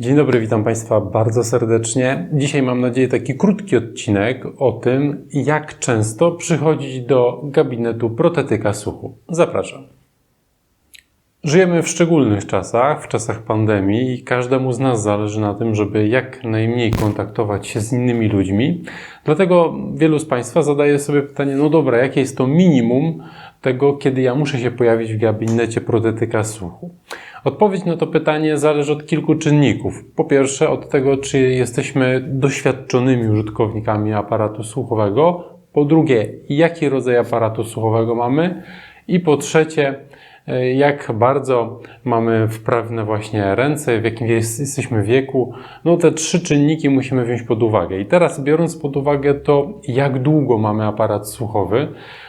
Dzień dobry, witam Państwa bardzo serdecznie. Dzisiaj mam nadzieję taki krótki odcinek o tym, jak często przychodzić do gabinetu protetyka słuchu. Zapraszam. Żyjemy w szczególnych czasach, w czasach pandemii i każdemu z nas zależy na tym, żeby jak najmniej kontaktować się z innymi ludźmi. Dlatego wielu z Państwa zadaje sobie pytanie, no dobra, jakie jest to minimum tego, kiedy ja muszę się pojawić w gabinecie protetyka słuchu? Odpowiedź na to pytanie zależy od kilku czynników. Po pierwsze, od tego, czy jesteśmy doświadczonymi użytkownikami aparatu słuchowego. Po drugie, jaki rodzaj aparatu słuchowego mamy. I po trzecie, jak bardzo mamy wprawne właśnie ręce, w jakim jest, jesteśmy wieku. No te trzy czynniki musimy wziąć pod uwagę. I teraz biorąc pod uwagę to, jak długo mamy aparat słuchowy,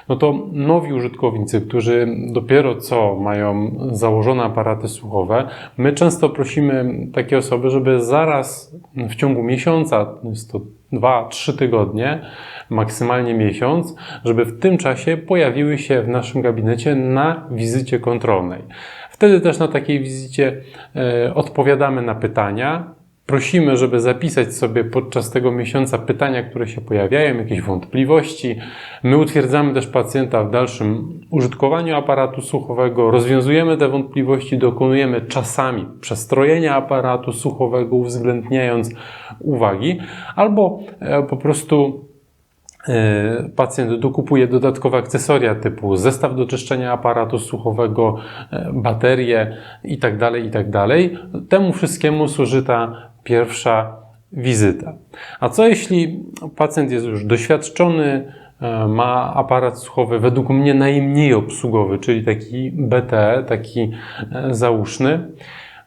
no to nowi użytkownicy, którzy dopiero co mają założone aparaty słuchowe, my często prosimy takie osoby, żeby zaraz w ciągu miesiąca, jest to dwa, trzy tygodnie, maksymalnie miesiąc, żeby w tym czasie pojawiły się w naszym gabinecie na wizycie kontrolnej. Wtedy też na takiej wizycie e, odpowiadamy na pytania, Prosimy, żeby zapisać sobie podczas tego miesiąca pytania, które się pojawiają, jakieś wątpliwości. My utwierdzamy też pacjenta w dalszym użytkowaniu aparatu słuchowego, rozwiązujemy te wątpliwości, dokonujemy czasami przestrojenia aparatu słuchowego, uwzględniając uwagi, albo e, po prostu e, pacjent dokupuje dodatkowe akcesoria typu zestaw do czyszczenia aparatu słuchowego, e, baterie itd., tak itd. Tak Temu wszystkiemu służy ta pierwsza wizyta. A co jeśli pacjent jest już doświadczony, e, ma aparat słuchowy według mnie najmniej obsługowy, czyli taki BTE, taki e, załóżny,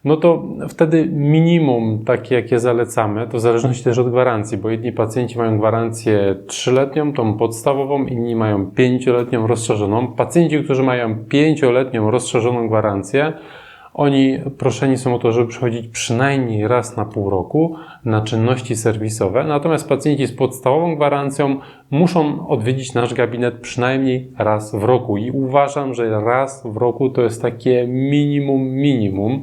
no to wtedy minimum takie, jakie zalecamy, to w zależności też od gwarancji, bo jedni pacjenci mają gwarancję trzyletnią, tą podstawową, inni mają pięcioletnią rozszerzoną. Pacjenci, którzy mają pięcioletnią rozszerzoną gwarancję, oni proszeni są o to, żeby przychodzić przynajmniej raz na pół roku na czynności serwisowe, natomiast pacjenci z podstawową gwarancją muszą odwiedzić nasz gabinet przynajmniej raz w roku. I uważam, że raz w roku to jest takie minimum, minimum.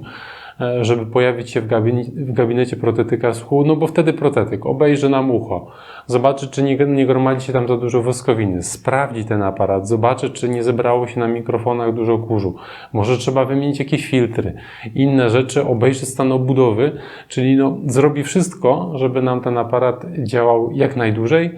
E, żeby pojawić się w, gabinecie, w gabinecie protetyka słuchu, no bo wtedy protetyk obejrzy nam ucho, zobaczy, czy nie, nie gromadzi się tam za dużo woskowiny, sprawdzi ten aparat, zobaczy, czy nie zebrało się na mikrofonach dużo kurzu. Może trzeba wymienić jakieś filtry, inne rzeczy, obejrzy stan obudowy, czyli no, zrobi wszystko, żeby nam ten aparat działał jak najdłużej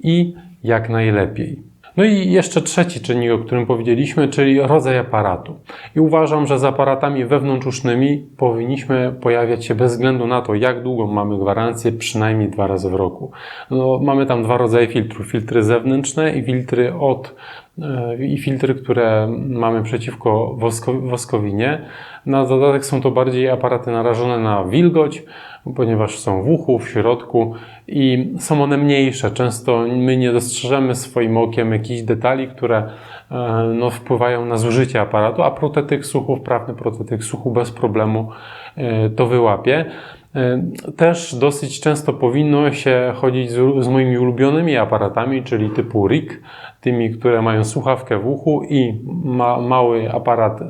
i jak najlepiej. No i jeszcze trzeci czynnik, o którym powiedzieliśmy, czyli rodzaj aparatu. I uważam, że z aparatami wewnątrzusznymi powinniśmy pojawiać się bez względu na to, jak długo mamy gwarancję, przynajmniej dwa razy w roku. No, mamy tam dwa rodzaje filtrów. Filtry zewnętrzne i filtry od i filtry, które mamy przeciwko woskowinie. Na dodatek są to bardziej aparaty narażone na wilgoć, ponieważ są w uchu, w środku i są one mniejsze. Często my nie dostrzeżemy swoim okiem jakichś detali, które e, no, wpływają na zużycie aparatu, a protetyk słuchu, wprawny protetyk słuchu bez problemu e, to wyłapie. E, też dosyć często powinno się chodzić z, z moimi ulubionymi aparatami, czyli typu RIG, tymi, które mają słuchawkę w uchu i ma, mały aparat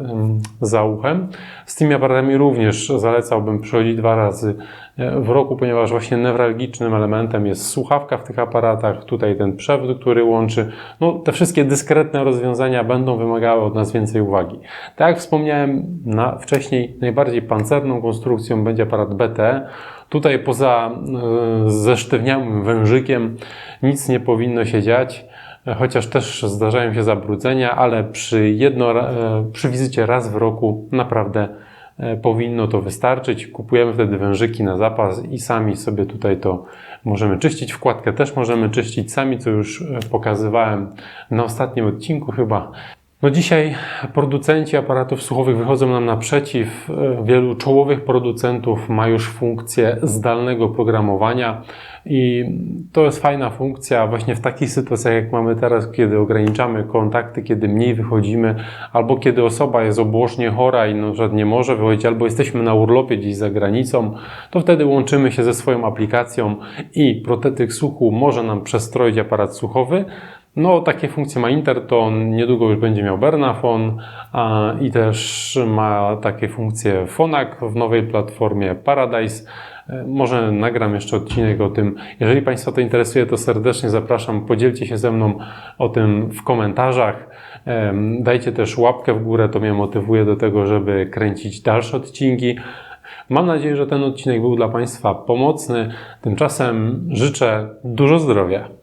za uchem. Z tymi aparatami również zalecałbym przychodzić dwa razy e, w roku, ponieważ właśnie newralgicznym elementem jest słuchawka w tych aparatach, tutaj ten przewód, który łączy. No, te wszystkie dyskretne rozwiązania będą wymagały od nas więcej uwagi. Tak jak wspomniałem na, wcześniej, najbardziej pancerną konstrukcją będzie aparat Tutaj poza e, zesztywniałym wężykiem nic nie powinno się dziać chociaż też zdarzają się zabrudzenia, ale przy, jedno, e, przy wizycie raz w roku naprawdę e, powinno to wystarczyć. Kupujemy wtedy wężyki na zapas i sami sobie tutaj to możemy czyścić. Wkładkę też możemy czyścić sami, co już pokazywałem na ostatnim odcinku chyba. No dzisiaj producenci aparatów słuchowych wychodzą nam naprzeciw. Wielu czołowych producentów ma już funkcję zdalnego programowania i to jest fajna funkcja właśnie w takich sytuacjach, jak mamy teraz, kiedy ograniczamy kontakty, kiedy mniej wychodzimy, albo kiedy osoba jest obłożnie chora i na nie może wychodzić, albo jesteśmy na urlopie gdzieś za granicą, to wtedy łączymy się ze swoją aplikacją i protetyk słuchu może nam przestroić aparat słuchowy No, takie funkcje ma Inter, to niedługo już będzie miał Bernafon a, i też ma takie funkcje Fonak w nowej platformie Paradise. E, Może nagram jeszcze odcinek o tym. Jeżeli Państwa to interesuje, to serdecznie zapraszam. Podzielcie się ze mną o tym w komentarzach. Em, Dajcie też łapkę w górę, to mnie motywuje do tego, żeby kręcić dalsze odcinki. Mam nadzieję, że ten odcinek był dla Państwa pomocny. Tymczasem życzę dużo zdrowia.